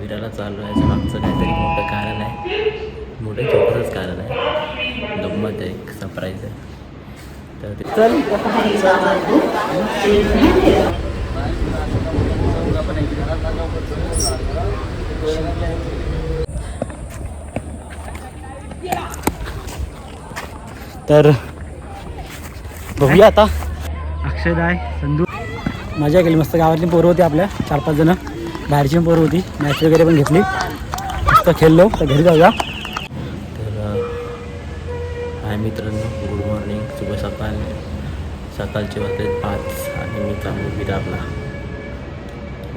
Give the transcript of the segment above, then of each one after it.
विराला चालू आहे मागचं काहीतरी मोठं कारण आहे. मोठं छोटंसंच कारण आहे. गंमत आहे एक सरप्राईज आहे. तर ते चल. तर बघूया आता. अक्षय आहे संधू मजा केली मस्त गावातली पोरं होती आपल्या चार पाच जणं. बाहेरची बरोबर पोरं होती. मॅच वगैरे पण घेतली. मस्त खेळलो. तर घरी जाऊया. तर हाय मित्रांनो. गुड मॉर्निंग शुभ सकाळ. सकाळचे वाजले पाच आणि मी चाललो विरारला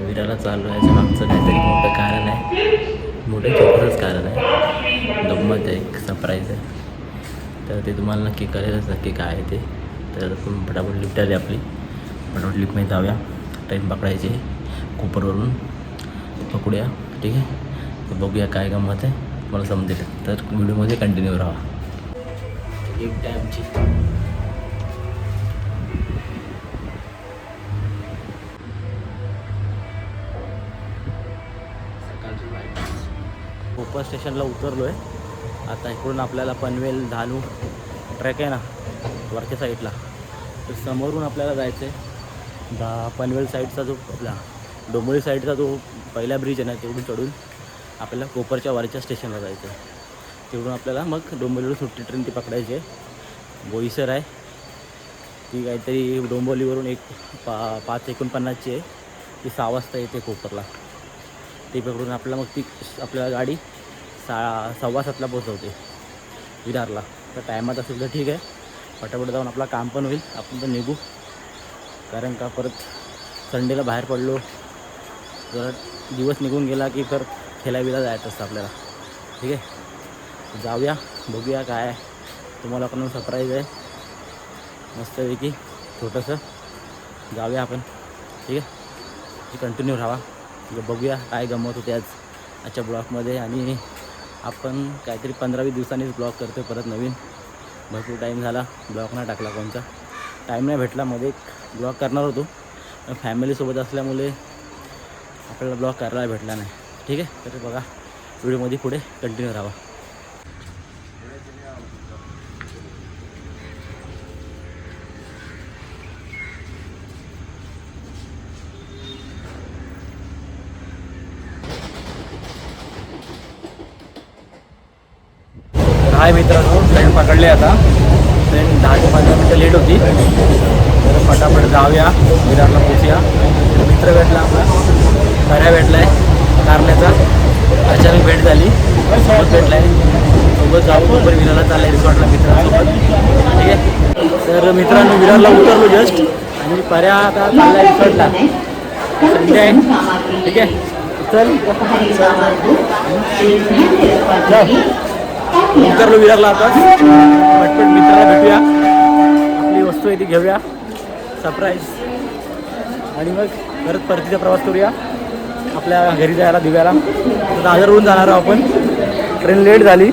विराला चाललो याच्या मागचं काहीतरी मोठं कारण आहे. मोठं छोटंच कारण आहे. गंमत आहे. एक सरप्राईज आहे. तर ते तुम्हाला नक्की कळेलच नक्की काय आहे ते. तर तुम्ही लिफ्ट आली आपली. पटापट लिफ्टमध्ये जाऊया. ट्रेन पकडायची कोपरवरून. पकडूया ठीक आहे? तर बघूया काय गमत आहे. मला समजेल. तर व्हिडिओमध्ये कंटिन्यू राहा. एक टाईमची कोपर स्टेशनला उतरलो आहे आता इकडून आपल्याला पनवेल धानू ट्रॅक आहे ना वरच्या साईडला तर समोरून आपल्याला जायचं आहे दा पनवेल साईडचा जो आपला डोंबोली साईडचा जो पहिला ब्रिज आहे ना तेवढून चढून आपल्याला कोपरच्या वरच्या स्टेशनला जायचं आहे. तिकडून आपल्याला मग डोंबोलीवरून सुट्टी ट्रेन ती पकडायची आहे. बोईसर आहे. ती काहीतरी डोंबोलीवरून एक पा पाच एकोणपन्नासची आहे. ती सहा वाजता येते कोपरला. ती पकडून आपल्याला मग ती आपल्याला गाडी सा सव्वा सातला पोचवते विरारला. तर टायमात असेल तर ठीक आहे. पटापट जाऊन आपला काम पण होईल. आपण तर निघू. कारण का परत संडेला बाहेर पडलो. जरा दिवस निघून गेला की तर खेळायला जायचं असतं आपल्याला. ठीक आहे? जाऊया बघूया काय आहे. तुम्हाला पण सरप्राईज आहे. मस्तपैकी छोटंसं जाऊया आपण. ठीक आहे? कंटिन्यू राहा. म्हणजे बघूया काय गमत होते आज आजच्या ब्लॉगमध्ये. आणि आपण काहीतरी पंधरावीस दिवसांनीच ब्लॉग करतो परत नवीन. भरपूर टाईम झाला. ब्लॉग नाही टाकला कोणता. टाईम नाही भेटला मध्ये ब्लॉग करणार होतो. फॅमिलीसोबत असल्यामुळे आपल्याला ब्लॉग करायला भेटला नाही. ठीक आहे? तर बघा व्हिडिओमध्ये पुढे कंटिन्यू राहा हाय मित्रांनो ट्रेन पकडली आता. ट्रेन दहा ते पंधरा मिनटं लेट होती. तर फटाफट जाऊया विरारला पोचूया मित्र भेटला आपला. खऱ्या भेटला आहे कारण्याचा. अचानक भेट झाली. सोबत भेटला आहे सोबत जाऊ बरोबर विराला चालला आहे रिसॉर्टला मित्रांसोबत. ठीक आहे? तर मित्रांनो विरारला उतरलो जस्ट आणि पर्या आता चालला आहे रिसॉर्टला संडे आहे. ठीक आहे? चल. उतरलो विरारला आता. पटपट मित्राला भेटूया. आपली वस्तू आहे ती घेऊया. सरप्राईज आणि मग परत परतीचा प्रवास करूया. आपल्या घरी जायला दिव्याला. तर दादरवरून जाणार आहोत आपण. ट्रेन लेट झाली.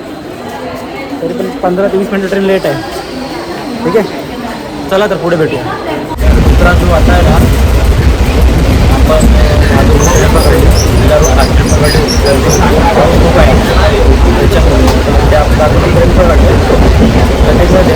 तरी पण पंधरा ते वीस मिनटं ट्रेन लेट आहे. ठीक आहे? चला तर पुढे भेटूया. मित्रांनो आता आहे ना खूप आहे त्याच्यामुळे त्याच्यामध्ये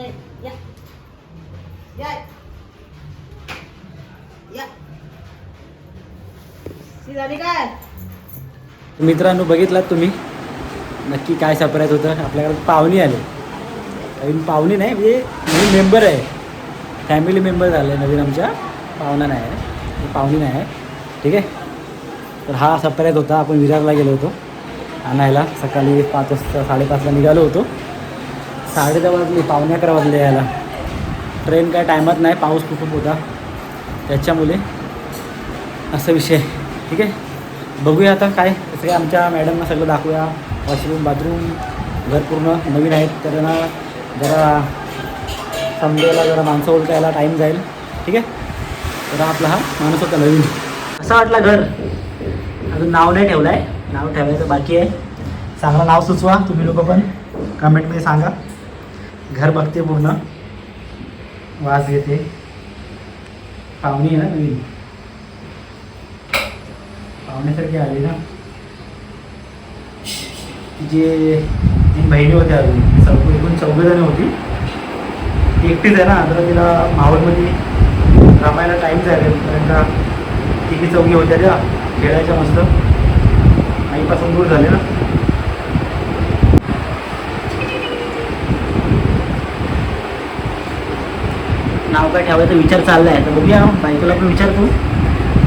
या मित्रांनो बघितलात तुम्ही? नक्की काय सरप्राईज होतं? आपल्याकडे पाहुणे आले. नवीन पाहुणे नाही म्हणजे नवीन मेंबर आहे. फॅमिली मेंबर झाले नवीन आमच्या. पाहुणा नाही आहे. म्हणजे पाहुणी नाही आहे. ठीक आहे? तर हा सरप्राईज होता. आपण विरारला गेलो होतो. आणायला. सकाळी पाच वाजता साडेपाचला निघालो होतो. साडे दहा वाजले पावणे अकरा वाजले यायला. ट्रेन काय टायमात नाही पाऊस खूप होता. त्याच्यामुळे असा विषय. ठीक आहे? बघूया आता काय. कसं काय आमच्या मॅडमना सगळं दाखवूया. वॉशरूम बाथरूम घर पूर्ण नवीन आहेत. त्यांना जरा समजायला जरा माणसं ओळखायला टाईम जाईल. ठीक आहे? तर आपला हा माणूस होता नवीन. असं वाटला घर? अजून नाव नाही ठेवलं आहे नाव ठेवायचं बाकी आहे. चांगलं नाव सुचवा. तुम्ही लोक पण कमेंटमध्ये सांगा. घर बघते पूर्ण. वास घेते. पाहुणी आहे ना नवीन. पाहुण्यासारखी आली ना. जे तीन बहिणी होत्या अजून. चौक एकूण चौघजणी होती. एकटीच आहे ना तर तिला माहोलमध्ये रमायला टाईम झाला कारण का तिघी चौघी होत्या त्या. खेळायच्या मस्त. आईपासून दूर झाले ना. नाव काय ठेवायचा? विचार चालला आहे तर बघूया बायकोला पण विचारतो.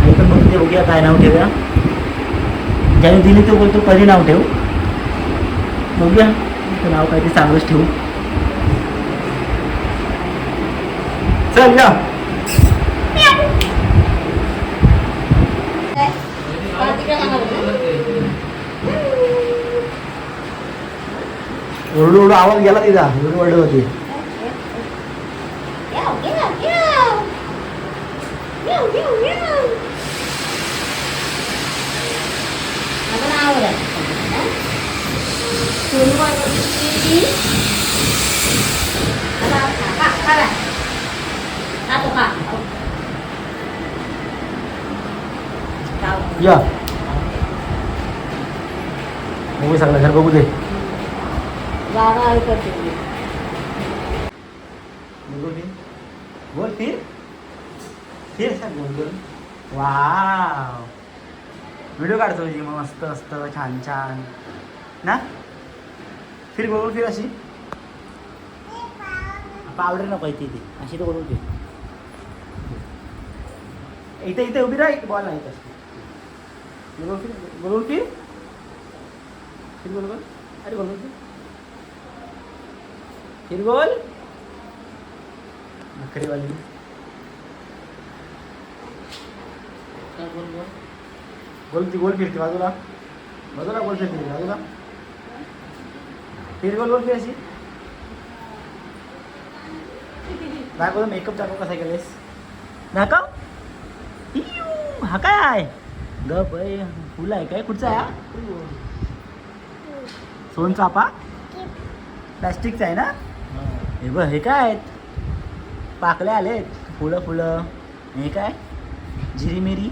आई पण बघते बघूया काय नाव ठेवूया. ज्याने दिली तो बोलतो परी नाव ठेवू. बघूया तर नाव काय ते चांगलंच ठेवू. चल या ओरडू ओरडू आवाज गेला तिचा. ओरडू ओरडू होती Meow, meow, meow. Meow, meow, meow. माझं नाव आहे हं? सोनू मालवणी. आता खा, खा, खा काय? खा तो, खा. खाऊ. या बघू सगळं घर बघू दे जागा आहे करते मी. बोल फिर बोल फिर फिर बोल वाव. व्हिडिओ काढतो तुझी मग मस्त मस्त छान छान. ना? फिर बोल फिर अशी? पावडर नको आहे ती अशी तर बोलू फिर इथे इथे उभी राहा बॉल नाही इथं बोल फिर फिर? फिर बोल बोल. अरे बोल बोल फिर. फिर बोल. नखरेवाली गोल ती गोल फिरते बाजूला. बाजूला गोल फिरते बाजूला. फिर गोल गोल फिर अशी. दाखव मेकअप दाखव कसा केलेस दाखव. इयू, हा काय आहे? ग बाई फुल आहे काय? कुठचा आहे हा? सोनचापा प्लॅस्टिकचा आहे ना? हे. बघ हे काय आहेत? पाकल्या आलेत फुलं फुलं. हे काय? जिरी मिरी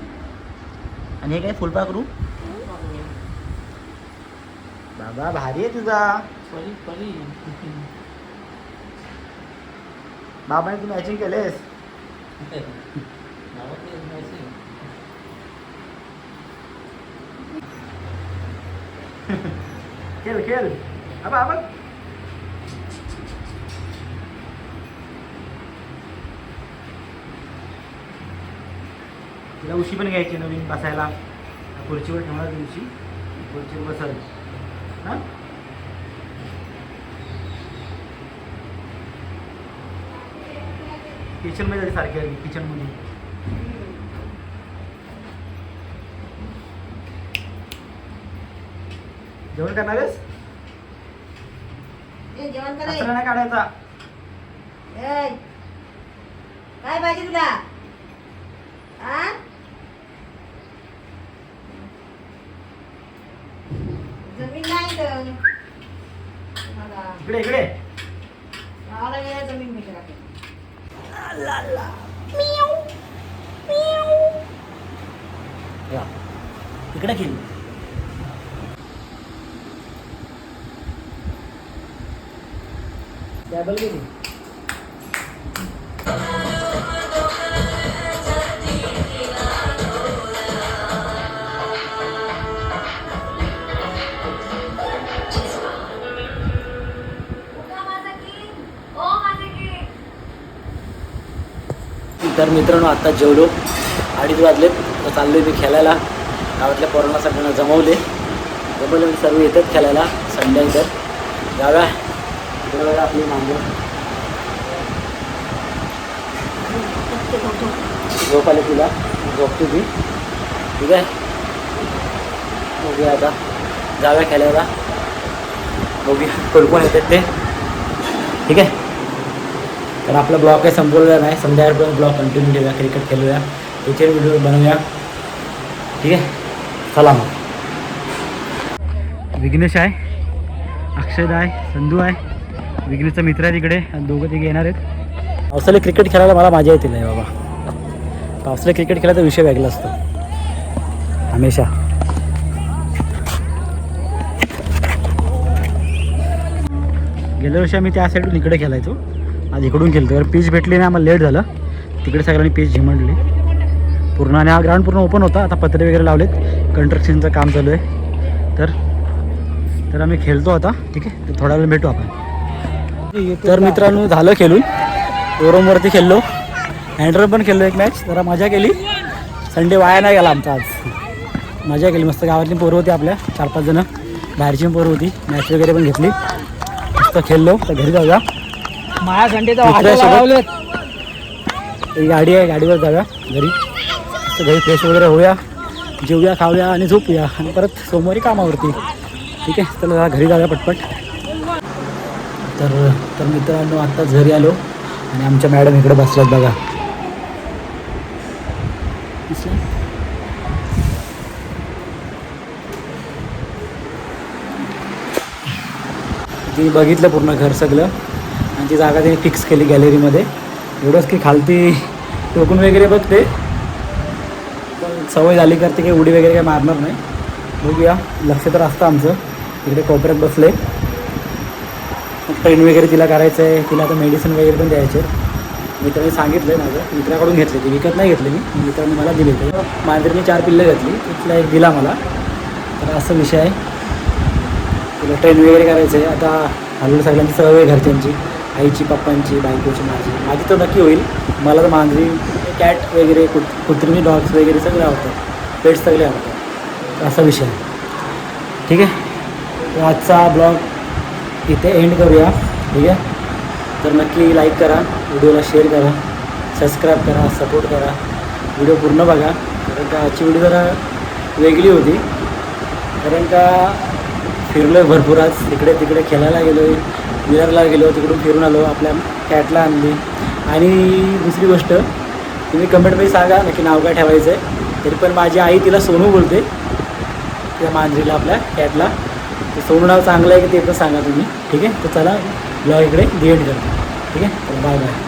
आणि हे काय फुलपाखरू बाबा भारी आहे तुझा. परी परी. बाबाने तू मॅचिंग केलेस. खेळ खेळ. आबा तिला उशी पण घ्यायची नवीन बसायला. खुर्चीवर ठेवणार ती उशी. खुर्चीवर बसल. हां? किचनमध्ये जाते सारखी आली किचनमध्ये जेवण करणार आहेस? जेवण कचरा कराय नाही काढायचा. काय पाहिजे तुला? आ? जमीन नाही तर मला इकडे इकडे गावाला गेल्या जमीन भेटेल आपल्याला. ला, ला. या इकडे खेळ टॅबल गेली तर मित्रांनो आता जेवलो. अडीच वाजलेत. तर चाललोय मी खेळायला. गावातल्या पोरांना सगळ्यांना जमवले. जमवले म्हणजे सर्व येतात खेळायला संडे तर जाव्या इकडे आपली मांग झोप आले तुला? झोपतो मी. ठीक आहे. बघूया आता. जाव्या खेळायला. बघूया. कोण कोण येतात ते. ठीक आहे. तर आपला ब्लॉग काही संपवलेला नाही. संध्याकाळपर्यंत ब्लॉग कंटिन्यू ठेवूया क्रिकेट खेळूया. त्याचे व्हिडिओ बनवूया. ठीक आहे? चला मग. विघ्नेश आहे. अक्षय आहे. संधू आहे. विघ्नेशचा मित्र आहे तिकडे. आणि दोघं तिघे येणार आहेत. पावसाळ्यात क्रिकेट खेळायला मला मजा येते नाही बाबा. पावसाळ्यात क्रिकेट खेळायचा विषय वेगळा असतो. हमेशा. गेल्या वर्षी आम्ही त्या साईडून इकडे खेळायचो. आज इकडून खेळतो तर पीच भेटली नाही आम्हाला लेट झालं. तिकडे सगळ्यांनी पीच झिमडली. पूर्ण आणि हा ग्राउंड पूर्ण ओपन होता. आता पत्रे वगैरे लावलेत. कन्स्ट्रक्शनचं काम चालू आहे. तर तर आम्ही खेळतो आता. ठीक आहे? तर थोडा वेळ भेटू आपण. तर मित्रांनो झालं खेळून. ओरमवरती खेळलो. हँडर पण खेळलो एक मॅच जरा मजा केली. संडे वाया नाही गेला आमचा आज. मजा केली. मस्त गावातली पोरं होती आपल्या. चार पाच जणं. बाहेरची पण पोरं होती. मॅच वगैरे पण घेतली. मस्त खेळलो. तर घरी जाऊया. माझ्या संडेचा एक गाडी आहे गाडीवर जाऊया घरी. घरी फ्रेश वगैरे होऊया जेवूया खाऊया आणि झोपूया. आणि परत सोमवारी कामावरती. ठीक आहे? चला घरी जाऊया पटपट. तर तर मित्रांनो आत्ताच घरी आलो आणि आमच्या मॅडम इकडे बसल्यात बघा? ती बघितलं पूर्ण घर सगळं. आणि ती जागा त्यांनी फिक्स केली गॅलरीमध्ये एवढंच की खालती टोकून वगैरे बघते पण सवय झाली करते काही उडी वगैरे काही मारणार नाही. बघूया. लक्ष तर असतं आमचं. तिकडे कोपऱ्यात बसले. ट्रेन वगैरे तिला करायचं आहे. तिला आता मेडिसिन वगैरे पण द्यायचे मित्राने सांगितलं आहे माझं. मित्राकडून घेतले ते. विकत नाही घेतले मी मित्राने मला दिले ते. मांजरीने चार पिल्लं घेतली. तिथला एक दिला मला. तर असं विषय आहे. तिला ट्रेन वगैरे करायचं आहे आता हल्ली सगळ्यांची सवय घरच्यांची. आईची पप्पांची बायकोची माझी. माझी तर नक्की होईल. मला तर मांजरी कॅट वगैरे कुत कुत्रिमी डॉग्स वगैरे सगळे आवडतात पेट्स सगळे आवडतात. असा विषय. आहे ठीक आहे? आजचा ब्लॉग इथे एंड करूया. ठीक आहे? तर नक्की लाईक करा व्हिडिओला शेअर करा सबस्क्राईब करा सपोर्ट करा. व्हिडिओ पूर्ण बघा. कारण का आजची व्हिडिओ जरा वेगळी होती. कारण का फिरलो आहे भरपूर आज. तिकडे तिकडे खेळायला गेलो आहे विरारला गेलो तिकडून फिरून आलो आपल्या कॅटला आणली. आणि दुसरी गोष्ट तुम्ही कमेंटमध्ये सांगा नक्की नाव काय ठेवायचं आहे तरी पण माझी आई तिला सोनू बोलते. त्या मांजरीला आपल्या कॅटला. तर सोनू नाव चांगलं आहे की ते पण सांगा तुम्ही. ठीक आहे? तर चला ब्लॉग इकडे डिएंड करतो ठीक आहे? तर बाय बाय